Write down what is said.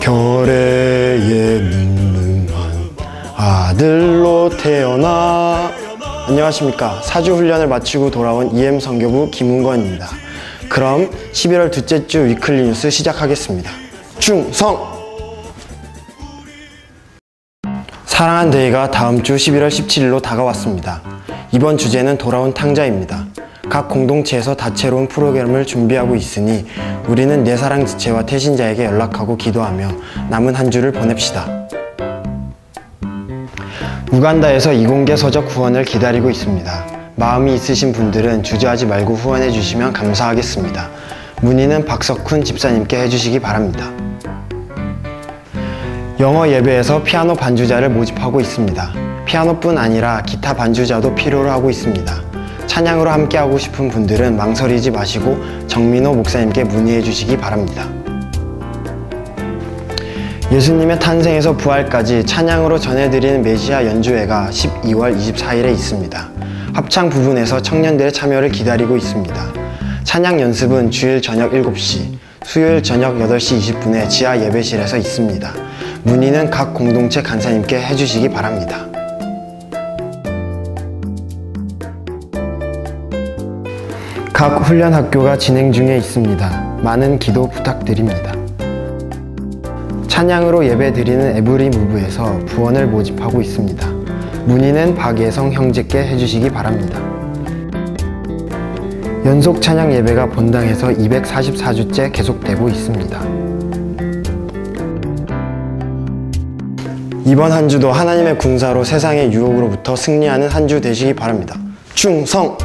예배에 묵능한 아들로 태어나. 안녕하십니까. 사주 훈련을 마치고 돌아온 EM 선교부 김은건입니다. 그럼 11월 둘째 주 위클리 뉴스 시작하겠습니다. 충성! 사랑한 데이가 다음 주 11월 17일로 다가왔습니다. 이번 주제는 돌아온 탕자입니다. 각 공동체에서 다채로운 프로그램을 준비하고 있으니 우리는 내 사랑 지체와 태신자에게 연락하고 기도하며 남은 한 주를 보냅시다. 우간다에서 이공계 서적 후원을 기다리고 있습니다. 마음이 있으신 분들은 주저하지 말고 후원해 주시면 감사하겠습니다. 문의는 박석훈 집사님께 해주시기 바랍니다. 영어 예배에서 피아노 반주자를 모집하고 있습니다. 피아노뿐 아니라 기타 반주자도 필요로 하고 있습니다. 찬양으로 함께하고 싶은 분들은 망설이지 마시고 정민호 목사님께 문의해 주시기 바랍니다. 예수님의 탄생에서 부활까지 찬양으로 전해드리는 메시아 연주회가 12월 24일에 있습니다. 합창 부분에서 청년들의 참여를 기다리고 있습니다. 찬양 연습은 주일 저녁 7시, 수요일 저녁 8시 20분에 지하 예배실에서 있습니다. 문의는 각 공동체 간사님께 해주시기 바랍니다. 각 훈련 학교가 진행 중에 있습니다. 많은 기도 부탁드립니다. 찬양으로 예배 드리는 에브리 무브에서 부원을 모집하고 있습니다. 문의는 박예성 형제께 해주시기 바랍니다. 연속 찬양 예배가 본당에서 244주째 계속되고 있습니다. 이번 한 주도 하나님의 군사로 세상의 유혹으로부터 승리하는 한 주 되시기 바랍니다. 충성!